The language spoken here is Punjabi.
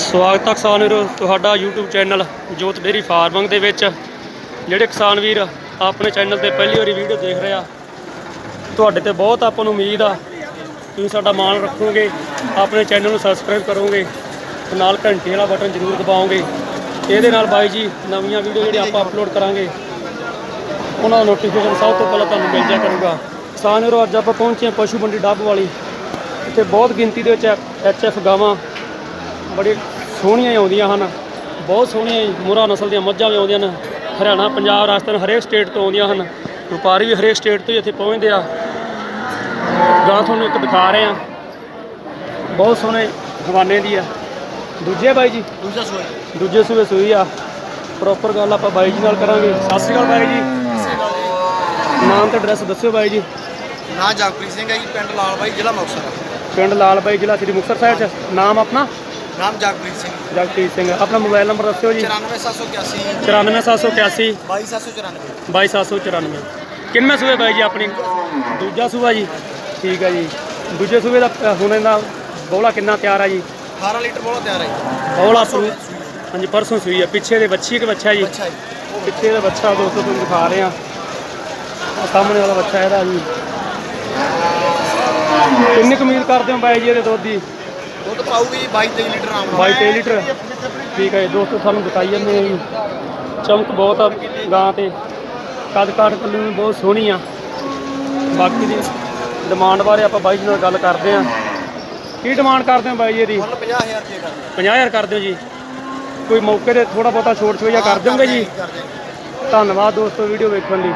ਸਵਾਗਤ ਹੈ ਕਿਸਾਨ ਵੀਰੋ, ਤੁਹਾਡਾ YouTube channel Jot dairy farming ਦੇ ਵਿੱਚ। ਜਿਹੜੇ ਕਿਸਾਨ ਵੀਰ ਆਪਣੇ ਚੈਨਲ ਤੇ ਪਹਿਲੀ ਵਾਰੀ ਵੀਡੀਓ ਦੇਖ ਰਹੇ ਆ, ਤੁਹਾਡੇ ਤੇ ਬਹੁਤ ਆਪਾਂ ਨੂੰ ਉਮੀਦ ਆ, ਤੁਸੀਂ ਸਾਡਾ ਮਾਣ ਰੱਖੋਗੇ, ਆਪਣੇ ਚੈਨਲ ਨੂੰ ਸਬਸਕ੍ਰਾਈਬ ਕਰੋਗੇ ਤੇ ਨਾਲ ਘੰਟੀ ਵਾਲਾ ਬਟਨ ਜ਼ਰੂਰ ਦਬਾਓਗੇ। ਇਹਦੇ ਨਾਲ ਬਾਈ ਜੀ ਨਵੀਆਂ ਵੀਡੀਓ ਜਿਹੜੀ ਆਪਾਂ ਅਪਲੋਡ ਕਰਾਂਗੇ, ਉਹਨਾਂ ਦਾ ਨੋਟੀਫਿਕੇਸ਼ਨ ਸਭ ਤੋਂ ਪਹਿਲਾਂ ਤੁਹਾਨੂੰ ਮਿਲ ਜਾਇਆ ਕਰੂਗਾ। ਕਿਸਾਨ ਵੀਰੋ, ਅੱਜ ਆਪਾਂ ਪਹੁੰਚੇ ਹਾਂ ਪਸ਼ੂ ਮੰਡੀ ਡੱਬ ਵਾਲੀ। ਇੱਥੇ ਬਹੁਤ ਗਿਣਤੀ ਦੇ ਵਿੱਚ ਐਚਐਫ ਗਾਵਾਂ, ਬੜੀ ਸੋਹਣੀਆਂ ਹੀ ਆਉਂਦੀਆਂ ਹਨ। ਬਹੁਤ ਸੋਹਣੀਆਂ ਮੁਰਾ ਨਸਲ ਦੀਆਂ ਮੱਝਾਂ ਵੀ ਆਉਂਦੀਆਂ ਨੇ ਹਰਿਆਣਾ ਪੰਜਾਬ ਰਾਜਸਥਾਨ ਹਰੇਕ ਸਟੇਟ ਤੋਂ ਆਉਂਦੀਆਂ ਹਨ। ਵਪਾਰੀ ਵੀ ਹਰੇਕ ਸਟੇਟ ਤੋਂ ਹੀ ਇੱਥੇ ਪਹੁੰਚਦੇ ਆ। ਗਾਂ ਤੁਹਾਨੂੰ ਇੱਕ ਦਿਖਾ ਰਹੇ ਆ ਬਹੁਤ ਸੋਹਣੇ ਹਵਾਨੇ ਦੀ ਆ। ਦੂਜੇ ਬਾਈ ਜੀ? ਦੂਜਾ ਸੂਆ। ਦੂਜੇ ਸੂਬੇ ਸੂਈ ਆ। ਪ੍ਰੋਪਰ ਗੱਲ ਆਪਾਂ ਬਾਈ ਜੀ ਨਾਲ ਕਰਾਂਗੇ। ਸਤਿ ਸ਼੍ਰੀ ਅਕਾਲ ਬਾਈ ਜੀ। ਨਾਮ ਤੇ ਐਡਰੈਸ ਦੱਸਿਓ ਬਾਈ ਜੀ। ਨਾਂ ਜਗਪ੍ਰੀਤ ਸਿੰਘ ਹੈ ਜੀ ਪਿੰਡ ਲਾਲ ਬਾਈ ਜ਼ਿਲ੍ਹਾ ਮੁਕਤਸਰ। ਪਿੰਡ ਲਾਲ ਬਾਈ ਜ਼ਿਲ੍ਹਾ ਸ੍ਰੀ ਮੁਕਤਸਰ ਸਾਹਿਬ ਚ। ਨਾਮ ਆਪਣਾ? ਨਾਮ ਜਗਪ੍ਰੀਤ ਸਿੰਘ ਜਗਦੀਪ ਸਿੰਘ ਆਪਣਾ ਮੋਬਾਈਲ ਨੰਬਰ ਦੱਸਿਓ ਜੀ। 94781 94781 22794 22794 ਕਿੰਨਵੇਂ ਸੂਬੇ ਬਾਈ ਜੀ ਆਪਣੀ? ਦੂਜਾ ਸੂਬਾ ਜੀ। ਠੀਕ ਹੈ ਜੀ। ਦੂਜੇ ਸੂਬੇ ਦਾ ਹੁਣ ਇਹਦਾ ਬੋਲਾ ਕਿੰਨਾ ਤਿਆਰ ਆ ਜੀ? 18 ਲੀਟਰ ਬੋਲਾ ਤਿਆਰ ਹੈ ਜੀ। ਬੋਲਾ ਪਰੂ ਹਾਂਜੀ ਪਰਸੋਂ ਸੂਈ ਆ। ਪਿੱਛੇ ਦੇ ਬੱਚੀ ਕਿ ਬੱਚਾ ਜੀ। ਪਿੱਛੇ ਦਾ ਬੱਚਾ ਦੋਸਤੋ ਤੁਹਾਨੂੰ ਦਿਖਾ ਰਹੇ ਆ। ਸਾਹਮਣੇ ਵਾਲਾ ਬੱਚਾ ਇਹਦਾ ਜੀ। ਕਿੰਨੀ ਕੁ ਉਮੀਦ ਕਰਦੇ ਹੋ ਬਾਈ ਜੀ ਇਹਦੇ ਦੁੱਧ ਦੀ? ਦੁੱਧ ਪਾਊਗੀ ਜੀ 22 23 ਲੀਟਰ ਆਮ 22 23 ਲੀਟਰ। ਠੀਕ ਹੈ ਜੀ ਦੋਸਤੋ ਤੁਹਾਨੂੰ ਦਿਖਾਈ ਜਾਂਦੇ ਆ ਜੀ। ਚਮਕ ਬਹੁਤ ਆ ਗਾਂ ਤੇ। ਕੱਦ ਕਾਠ ਪੱਲੂ ਵੀ ਬਹੁਤ ਸੋਹਣੀ ਆ। ਬਾਕੀ ਦੀ ਡਿਮਾਂਡ ਬਾਰੇ ਆਪਾਂ ਬਾਈ ਜੀ ਨਾਲ ਗੱਲ ਕਰਦੇ ਆ। ਕੀ ਡਿਮਾਂਡ ਕਰਦੇ ਹੋ ਬਾਈ ਜੀ ਇਹਦੀ? ਮੁੱਲ 50000 ਰੁਪਏ ਕਰਦੇ 50000 ਕਰ ਦਿਓ ਜੀ। ਕੋਈ ਮੌਕੇ ਤੇ ਥੋੜਾ ਬਹੁਤਾ ਛੋਟ ਛੋਈਆ ਕਰ ਦਿਓਗੇ ਜੀ। ਧੰਨਵਾਦ ਦੋਸਤੋ ਵੀਡੀਓ ਵੇਖਣ ਲਈ।